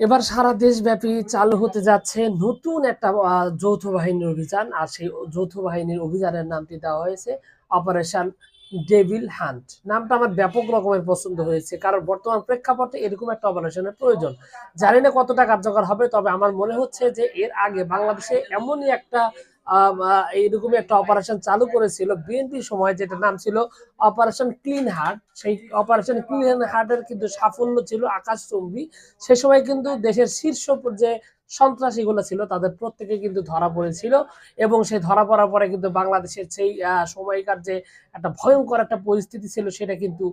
এবার সারা দেশব্যাপী চালু হতে যাচ্ছে নতুন একটা যৌথ বাহিনীর অভিযান। আর সেই যৌথ বাহিনীর অভিযানের নামটি দেওয়া হয়েছে অপারেশন ডেভিল হান্ট নামটা আমার ব্যাপক রকমের পছন্দ হয়েছে, কারণ বর্তমান প্রেক্ষাপটে এরকম একটা অপারেশনের প্রয়োজন। জানি না কতটা কার্যকর হবে, তবে আমার মনে হচ্ছে যে এর আগে বাংলাদেশে এমনই একটা এইরকমই একটা অপারেশন চালু করেছিল। বিএনপি সময় যেটা নাম ছিল অপারেশন ক্লিন হার্ট সেই অপারেশন ক্লিন হার্টের কিন্তু সাফল্য ছিল আকাশ আকাশচুম্বী। সে সময় কিন্তু দেশের শীর্ষ যে সন্ত্রাসীগুলো ছিল, তাদের প্রত্যেকে কিন্তু ধরা পড়েছিল এবং সেই ধরা পড়ার পরে কিন্তু বাংলাদেশের সেই সময়কার যে একটা ভয়ঙ্কর একটা পরিস্থিতি ছিল, সেটা কিন্তু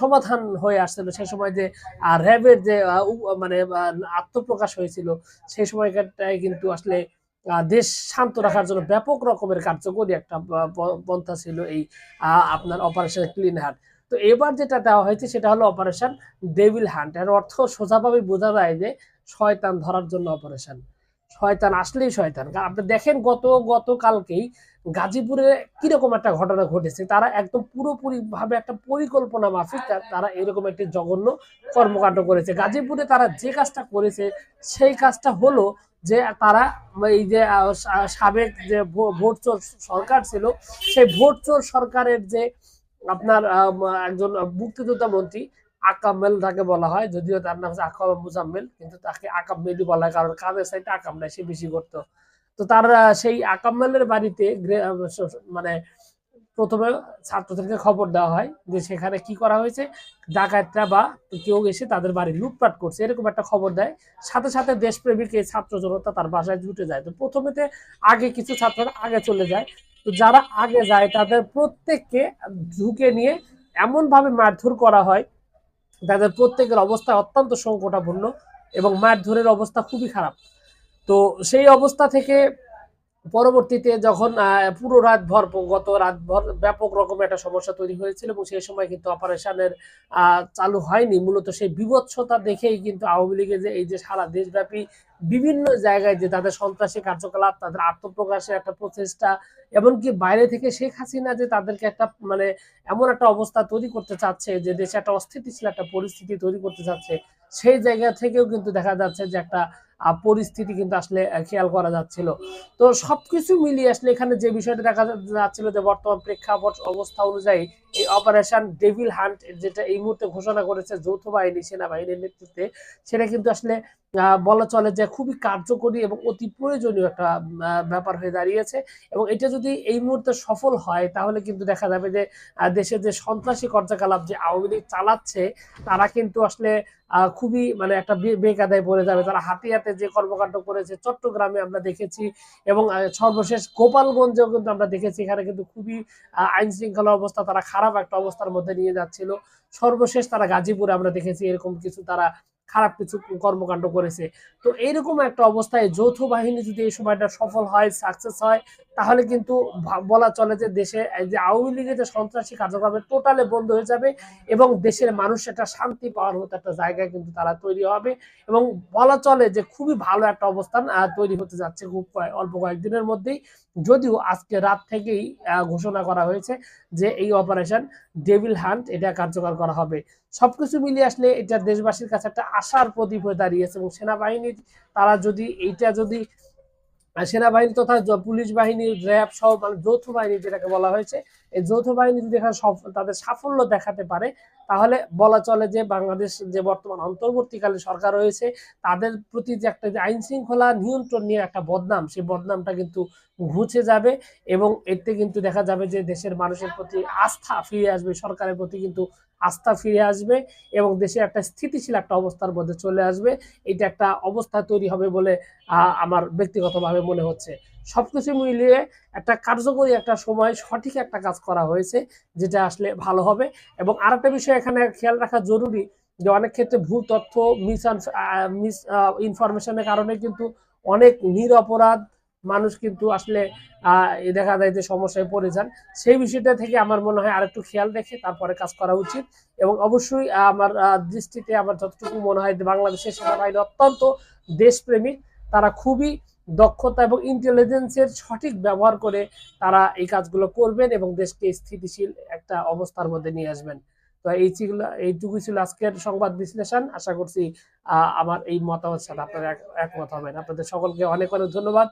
সমাধান হয়ে আসছিল। সেই সময় যে র্যাবের যে মানে আত্মপ্রকাশ হয়েছিল সেই সময়কারটায় কিন্তু আসলে দেশ শান্ত রাখার জন্য ব্যাপক রকমের কার্যকরী একটা পন্থা ছিল এই আপনার অপারেশন ক্লিন হার্ট তো এবার যেটা দেওয়া হয়েছে সেটা হলো অপারেশন ডেভিল হান্ট এর অর্থ সোজাভাবে বোঝা যায় যে শয়তান ধরার জন্য অপারেশন শয়তান আসলেই শয়তান। আপনি দেখেন গত, গতকালকেই গাজীপুরে কীরকম একটা ঘটনা ঘটেছে, তারা একদম পুরোপুরি ভাবে একটা পরিকল্পনা মাফিক তারা এরকম একটি জঘন্য কর্মকাণ্ড করেছে। গাজীপুরে তারা যে কাজটা করেছে, সেই কাজটা হলো যে তারা এই যে সাবেক যে ভোট চোর সরকার ছিল, সেই ভোট চোর সরকারের যে আপনার একজন মুক্তিযোদ্ধা মন্ত্রী আকামেল তাকে বলা হয়, যদিও তার নাম হচ্ছে আকাম মুজাম্মেল কিন্তু তাকে আকামেলই বলা হয়, কারণ কাজের সাইডে আকাম নাই, সে বেশি করতো। তো তার সেই আকামেলের বাড়িতে মানে প্রথমে ছাত্রদেরকে খবর দেওয়া হয় যে সেখানে কি করা হয়েছে, ডাকাতরা বা কেউ এসে তাদের বাড়ি লুটপাট করছে, এরকম একটা খবর দেয়। সাথে সাথে দেশপ্রেমিক এই ছাত্র জনতা তার বাসায় জুটে যায়। তো প্রথমেতে আগে কিছু ছাত্ররা আগে চলে যায়। তো যারা আগে যায় তাদের প্রত্যেককে ঢুকে নিয়ে এমন ভাবে মারধর করা হয়। তাদের প্রত্যেকের অবস্থা অত্যন্ত সংকটাপূর্ণ এবং মারধরের অবস্থা খুবই খারাপ। তো সেই অবস্থা থেকে পরবর্তীতে যখন পুরো রাত ভর গত রাত ভর ব্যাপক রকমের একটা সমস্যা তৈরি হয়েছিল এবং সেই সময় কিন্তু অপারেশনের চালু হয়নি। মূলত সেই বিভৎসতা দেখেই কিন্তু আওয়ামী লীগের যে এই যে সারা দেশব্যাপী বিভিন্ন জায়গায় যে তাদের সন্ত্রাসী কার্যকলাপ, তাদের আত্মপ্রকাশের একটা প্রচেষ্টা এমনকি বাইরে থেকে শেখ হাসিনা যে তাদেরকে একটা মানে এমন একটা অবস্থা তৈরি করতে চাচ্ছে, যে দেশে একটা অস্থিতিশীল একটা পরিস্থিতি তৈরি করতে চাচ্ছে, সেই জায়গা থেকেও কিন্তু দেখা যাচ্ছে যে একটা পরিস্থিতি কিন্তু আসলে খেয়াল করা যাচ্ছিল। তো সবকিছু মিলিয়ে আসলে এখানে যে বিষয়টা দেখা যাচ্ছিল যে বর্তমান প্রেক্ষাপট অবস্থা অনুযায়ী এই অপারেশন ডেভিল হান্ট যেটা এই মুহূর্তে ঘোষণা করেছে যৌথ বাহিনী, সেনাবাহিনীর নেতৃত্বে, সেটা কিন্তু আসলে বলা চলে যে খুবই কার্যকরী এবং অতি প্রয়োজনীয় একটা ব্যাপার হয়ে দাঁড়িয়েছে। এবং এটা যদি এই মুহূর্তে সফল হয়, তাহলে কিন্তু দেখা যাবে যে দেশের যে সন্ত্রাসী কার্যকলাপ যে আওয়ামী লীগ চালাচ্ছে, তারা কিন্তু আসলে খুবই মানে একটা বে- বেকায়দায় পড়ে যাবে। তারা হাতে হাতে যে কর্মকাণ্ড করেছে, চট্টগ্রামে আমরা দেখেছি এবং সর্বশেষ গোপালগঞ্জেও কিন্তু আমরা দেখেছি, এখানে কিন্তু খুবই আইন শৃঙ্খলা অবস্থা তারা খারাপ একটা অবস্থার মধ্যে নিয়ে যাচ্ছিল। সর্বশেষ তারা গাজীপুরে আমরা দেখেছি এরকম কিছু তারা খারাপ কিছু কর্মকাণ্ড করেছে। তো এইরকম একটা অবস্থায় যৌথ বাহিনী যদি এই সময়টা সফল হয় সাকসেস হয়, তাহলে কিন্তু বলা চলে যে দেশে যে আওয়ামী লীগের যে সন্ত্রাসী কার্যক্রম টোটালে বন্ধ হয়ে যাবে এবং দেশের মানুষ একটা শান্তি পাওয়ার মতো একটা জায়গায় কিন্তু তারা তৈরি হবে এবং বলা চলে যে খুবই ভালো একটা অবস্থান তৈরি হতে যাচ্ছে খুব অল্প কয়েকদিনের মধ্যেই। যদিও আজকে রাত থেকেই ঘোষণা করা হয়েছে যে এই অপারেশন ডেভিল হান্ট এটা কার্যকর করা হবে। সবকিছু মিলিয়ে আসলে এটা দেশবাসীর কাছে একটা আশার প্রদীপ হয়ে দাঁড়িয়েছে এবং সেনাবাহিনীর, তারা যদি এইটা যদি, সেনাবাহিনী তথা পুলিশ বাহিনী র্যাব সহ মানে যৌথ বাহিনী যেটাকে বলা হয়েছে এই যৌথ বাহিনী যদি এখানে তাদের সাফল্য দেখাতে পারে, তাহলে বলা চলে যে বাংলাদেশ যে বর্তমান অন্তর্বর্তীকালে সরকার রয়েছে, তাদের প্রতি যে একটা আইন শৃঙ্খলা নিয়ন্ত্রণ নিয়ে একটা বদনাম, সেই বদনামটা কিন্তু ঘুচে যাবে এবং এতে কিন্তু দেখা যাবে যে দেশের মানুষের প্রতি আস্থা ফিরে আসবে, সরকারের প্রতি কিন্তু আস্থা ফিরে আসবে এবং দেশে একটা স্থিতিশীল একটা অবস্থার মধ্যে চলে আসবে। এটা একটা অবস্থা তৈরি হবে বলে আমার ব্যক্তিগতভাবে মনে হচ্ছে। সবকিছু মিলিয়ে একটা কার্যকরী একটা সময়, সঠিক একটা কাজ করা হয়েছে, যেটা আসলে ভালো হবে। এবং আরেকটা বিষয় এখানে খেয়াল রাখা জরুরি, যে অনেক ক্ষেত্রে ভুল তথ্য, মিস মিস ইনফরমেশনের কারণে কিন্তু অনেক নিরপরাধ মানুষ কিন্তু আসলে দেখা যায় যে সমস্যায় পড়ে যান। সেই বিষয়টা থেকে আমার মনে হয় আরেকটু খেয়াল রেখে তারপরে কাজ করা উচিত এবং অবশ্যই আমার দৃষ্টিতে আমার যতটুকু মনে হয় বাংলাদেশের সেনাবাহিনী অত্যন্ত দেশপ্রেমিক। তারা খুবই দক্ষতা এবং ইন্টেলিজেন্সের সঠিক ব্যবহার করে তারা এই কাজগুলো করবেন এবং দেশকে স্থিতিশীল একটা অবস্থার মধ্যে নিয়ে আসবেন। তো এই ছিল, এইটুকুই ছিল আজকের সংবাদ বিশ্লেষণ। আশা করছি আমার এই মতামত সাথে আপনারা এক- একমত হবেন। আপনাদের সকলকে অনেক অনেক ধন্যবাদ।